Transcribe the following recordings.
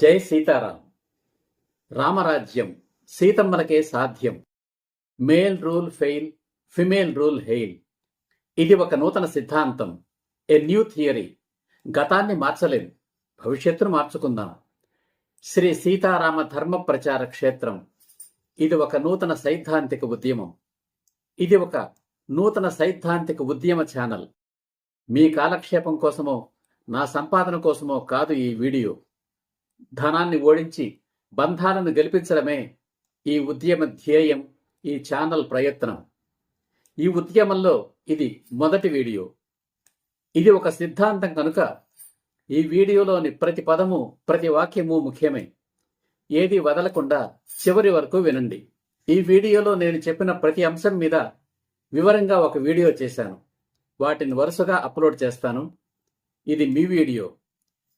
జై సీతారాం. రామరాజ్యం సీతమ్మలకే సాధ్యం. Male rule fail female rule hail. ఇది ఒక నూతన సిద్ధాంతం ఎ న్యూ థియరీ. గతాన్ని మార్చలేం భవిష్యత్తును మార్చుకుందాం. శ్రీ సీతారామ ధర్మ ప్రచార క్షేత్రం. ఇది ఒక నూతన సైద్ధాంతిక ఉద్యమం. ఇది ఒక నూతన సైద్ధాంతిక ఉద్యమ ఛానల్. మీ కాలక్షేపం కోసమో నా సంపాదన కోసమో కాదు ఈ వీడియో. ధనాన్ని ఓడించి బంధాలను గెలిపించడమే ఈ ఉద్యమ ధ్యేయం ఈ ఛానల్ ప్రయత్నం. ఈ ఉద్యమంలో ఇది మొదటి వీడియో. ఇది ఒక సిద్ధాంతం కనుక ఈ వీడియోలోని ప్రతి పదము ప్రతి వాక్యము ముఖ్యమే. ఏది వదలకుండా చివరి వరకు వినండి. ఈ వీడియోలో నేను చెప్పిన ప్రతి అంశం మీద వివరంగా ఒక వీడియో చేశాను. వాటిని వరుసగా అప్లోడ్ చేస్తాను. ఇది మీ వీడియో.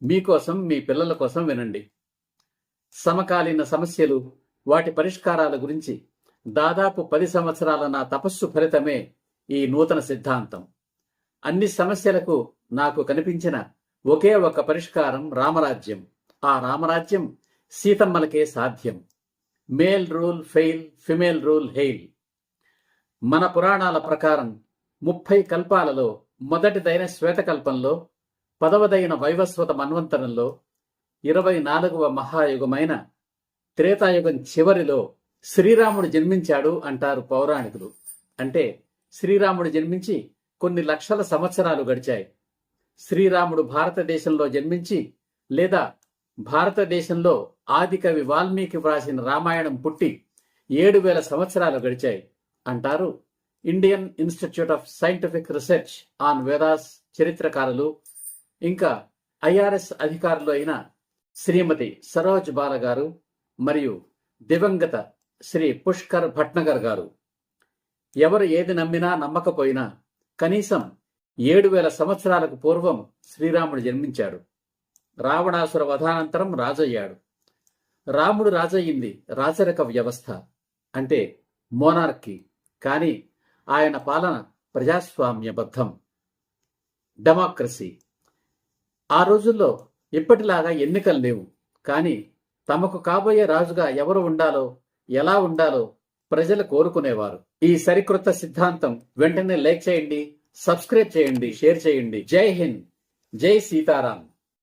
మీకోసం మీ పిల్లల కోసం వినండి. సమకాలీన సమస్యలు వాటి పరిష్కారాల గురించి దాదాపు పది సంవత్సరాల నా తపస్సు ఫలితమే ఈ నూతన సిద్ధాంతం. అన్ని సమస్యలకు నాకు కనిపించిన ఒకే ఒక పరిష్కారం రామరాజ్యం. ఆ రామరాజ్యం సీతమ్మలకే సాధ్యం. Male rule fail female rule hail. మన పురాణాల ప్రకారం ముప్పై కల్పాలలో మొదటిదైన శ్వేతకల్పంలో పదవదైన వైవస్వత మన్వంతరంలో ఇరవై నాలుగవ మహాయుగమైన త్రేతాయుగం చివరిలో శ్రీరాముడు జన్మించాడు అంటారు పౌరాణికులు. అంటే శ్రీరాముడు జన్మించి కొన్ని లక్షల సంవత్సరాలు గడిచాయి. శ్రీరాముడు భారతదేశంలో జన్మించి లేదా భారతదేశంలో ఆదికవి వాల్మీకి వ్రాసిన రామాయణం పుట్టి ఏడు వేల సంవత్సరాలు గడిచాయి అంటారు. Indian Institute of Scientific Research on Vedas చరిత్రకారులు ఇంకా ఐఆర్ఎస్ అధికారులు అయిన శ్రీమతి సరోజ్ బాల గారు మరియు దివంగత శ్రీ పుష్కర్ భట్నగర్ గారు. ఎవరు ఏది నమ్మినా నమ్మకపోయినా కనీసం ఏడు వేల సంవత్సరాలకు పూర్వం శ్రీరాముడు జన్మించాడు. రావణాసుర వధానంతరం రాజయ్యాడు. రాముడు రాజయ్యింది రాజరక వ్యవస్థ అంటే మోనార్కీ కానీ ఆయన పాలన ప్రజాస్వామ్యబద్ధం. డెమోక్రసీ ఆ రోజుల్లో ఇప్పటిలాగా ఎన్నికలు లేవు. కానీ తమకు కాబోయే రాజుగా ఎవరు ఉండాలో ఎలా ఉండాలో ప్రజలు కోరుకునేవారు. ఈ సరికృత సిద్ధాంతం వెంటనే లైక్ చేయండి సబ్స్క్రైబ్ చేయండి షేర్ చేయండి. జై హింద్. జై సీతారాం.